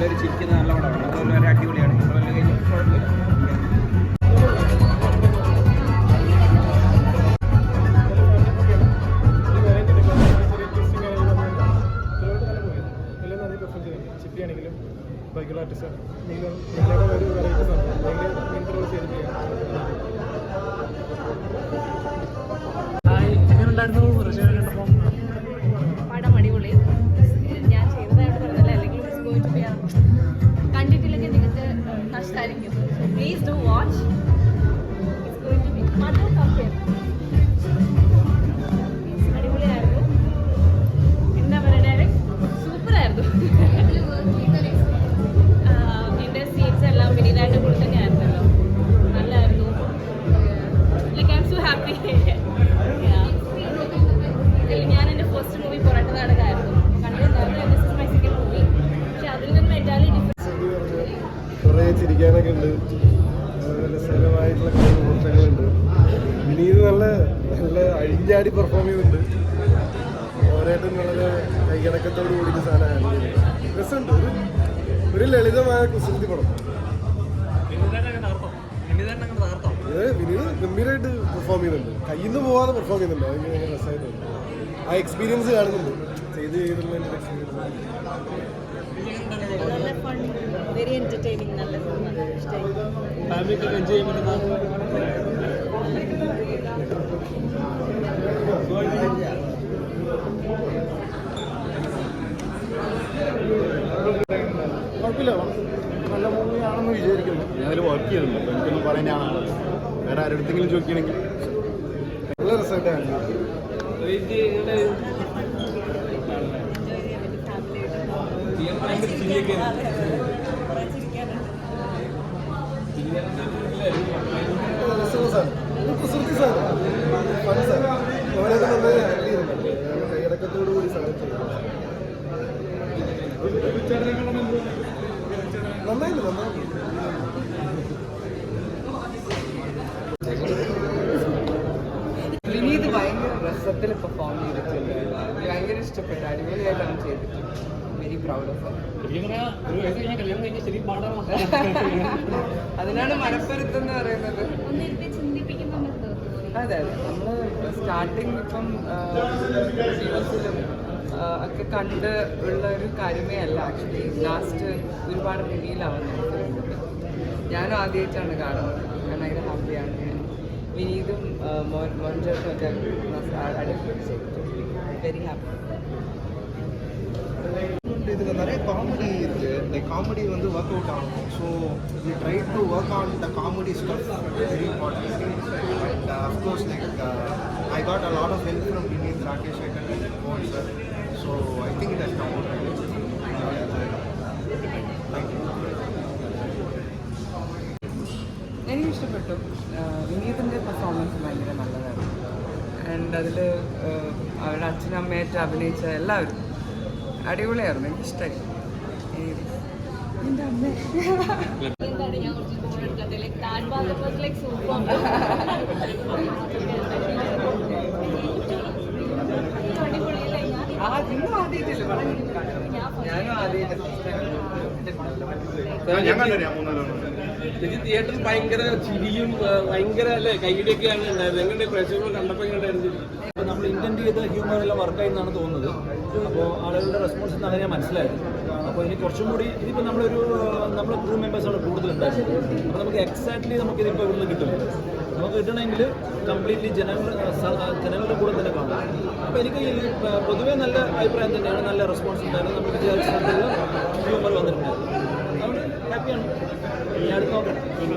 നല്ലൊരു ചിരിക്കുന്ന നല്ല പടമാണ് അതുപോലെ വളരെ അടിപൊളിയാണ്. നമ്മളെല്ലാം കഴിഞ്ഞ് കുഴപ്പമില്ല. ചിപ്പിയാണെങ്കിലും ബൈക്കുള്ള ആർട്ടിസ്റ്റ് നിങ്ങൾ നിങ്ങളുടെ ഒരു വെറൈറ്റി സാധനം അല്ലെങ്കിൽ ഇൻട്രോൾ ചെയ്ത് ചെയ്യാം ഉണ്ടായിരുന്നു കുറച്ച് കണ്ടപ്പം exciting. So please do watch. It's going to be unforgettable. കുറേ ചിരിക്കാനൊക്കെ ഉണ്ട് രസകരമായിട്ടുള്ള മുഹൂർത്തങ്ങളുണ്ട് വിനീത് നല്ല നല്ല അഴിഞ്ചാടി പെർഫോം ചെയ്യുന്നുണ്ട് ഓരോട്ടും വളരെ കൈകടക്കത്തോട് കൂടിയ സാധനമാണ്. രസമുണ്ട്. ഒരു ഒരു ലളിതമായ കുസൃതി പടം. വിനീത് ഗംഭീരമായിട്ട് പെർഫോം ചെയ്യുന്നുണ്ട് കയ്യിൽ നിന്ന് പോവാതെ പെർഫോം ചെയ്യുന്നുണ്ട് അതിന് ഭയങ്കര രസമായിട്ടുണ്ട്. ആ എക്സ്പീരിയൻസ് കാണുന്നുണ്ട്. ചെയ്ത് ചെയ്തിട്ടുള്ള എക്സ്പീരിയൻസ് നല്ല ഫൺ വെരി എന്റർടൈനിങ് നല്ല കുഴപ്പമില്ല. നല്ല മൂവിയാണെന്ന് വിചാരിക്കുന്നു. ഞാനതിൽ വർക്ക് അപ്പോൾ എനിക്കൊന്നും പറയാനാണല്ലോ വേറെ ആരുടെങ്കിലും ചോദിക്കണമെങ്കിൽ. നല്ല രസമായിട്ടാണ് രസമുള്ള സാധനം ഒരു കൂടി ഭയങ്കര രസത്തിൽ പെർഫോം ചെയ്തിട്ടുണ്ട്. ഭയങ്കര ഇഷ്ടപ്പെട്ടു. അടിപൊളിയായിട്ടാണ് ചെയ്തിട്ടുണ്ട് വെരി പ്രൗഡ് ഓഫ് അതിനാണ് മനപ്പരുത്തം എന്ന് പറയുന്നത്. അതെ അതെ. നമ്മൾ സ്റ്റാർട്ടിങ് ഇപ്പം ജീവിതത്തിലും ഒക്കെ കണ്ട് ഉള്ള ഒരു കാര്യമേ അല്ല. ആക്ച്വലി ലാസ്റ്റ് ഒരുപാട് റിവീലാവുന്നത് ഞാനും ആദ്യമായിട്ടാണ് കാണുന്നത്. ഞാൻ ഭയങ്കര ഹാപ്പിയാണ് ഞാൻ. വിനീതും മോൻ മോൻ അടിപൊളി ചെയ്തിട്ടുണ്ട് വെരി ഹാപ്പി இதுல நிறைய காமெடி இருக்கு இந்த காமெடி வந்து ஒர்க் அவுட் ஆகும் so we try to work on the comedy stuff very important and of course like I got a lot of help from Vineeth Rakesh icon and மோகன் sir so I think it has come out thank you എനിക്ക് ഇഷ്ടപ്പെട്ടു വിനീതിൻ്റെ performance ഭയങ്കര നല്ലതായിരുന്നു and അതിൽ അവരുടെ അച്ഛനും അമ്മയായിട്ട് അഭിനയിച്ച എല്ലാവരും അടിപൊളിയായിരുന്നു എനിക്കിഷ്ടമായി എന്റെ അമ്മ ആദ്യമായിട്ടല്ലേ ഞാനും ആദ്യമായിട്ട് തിയേറ്ററിൽ ഭയങ്കര ചിരിയും ഭയങ്കര അല്ലേ കൈയിടിയൊക്കെയാണ് ഉണ്ടായത് എങ്ങനെ പ്രേക്ഷകർ കണ്ടപ്പോ എങ്ങനെയായിരുന്നു അപ്പോൾ ചെയ്ത് ഹ്യൂമർ എല്ലാം വർക്കായി തോന്നുന്നത്. അപ്പോൾ ആളുകളുടെ റെസ്പോൺസ് എന്നാണ് ഞാൻ മനസ്സിലായത്. അപ്പോൾ ഇനി കുറച്ചും കൂടി ഇതിപ്പോൾ നമ്മളൊരു നമ്മൾ ക്രൂ മെമ്പേഴ്സാണ് കൂടുതൽ ഉണ്ടായിരുന്നത് അപ്പോൾ നമുക്ക് എക്സാക്ട്ലി നമുക്ക് ഇതിപ്പോൾ ഇവിടുന്ന് കിട്ടില്ല നമുക്ക് കിട്ടണമെങ്കിൽ കംപ്ലീറ്റ്ലി ജനങ്ങൾ ജനങ്ങളുടെ കൂടെ തന്നെ കാണാം. അപ്പോൾ എനിക്ക് പൊതുവേ നല്ല അഭിപ്രായം തന്നെയാണ് നല്ല റെസ്പോൺസ് ഉണ്ടായിരുന്നു. നമ്മൾ വിചാരിച്ചിട്ടുള്ള ഹ്യൂമർ വന്നിട്ടുണ്ടായിരുന്നു. അതുകൊണ്ട് ഹാപ്പിയാണ് ഇനി അടുത്ത് നോക്കാം.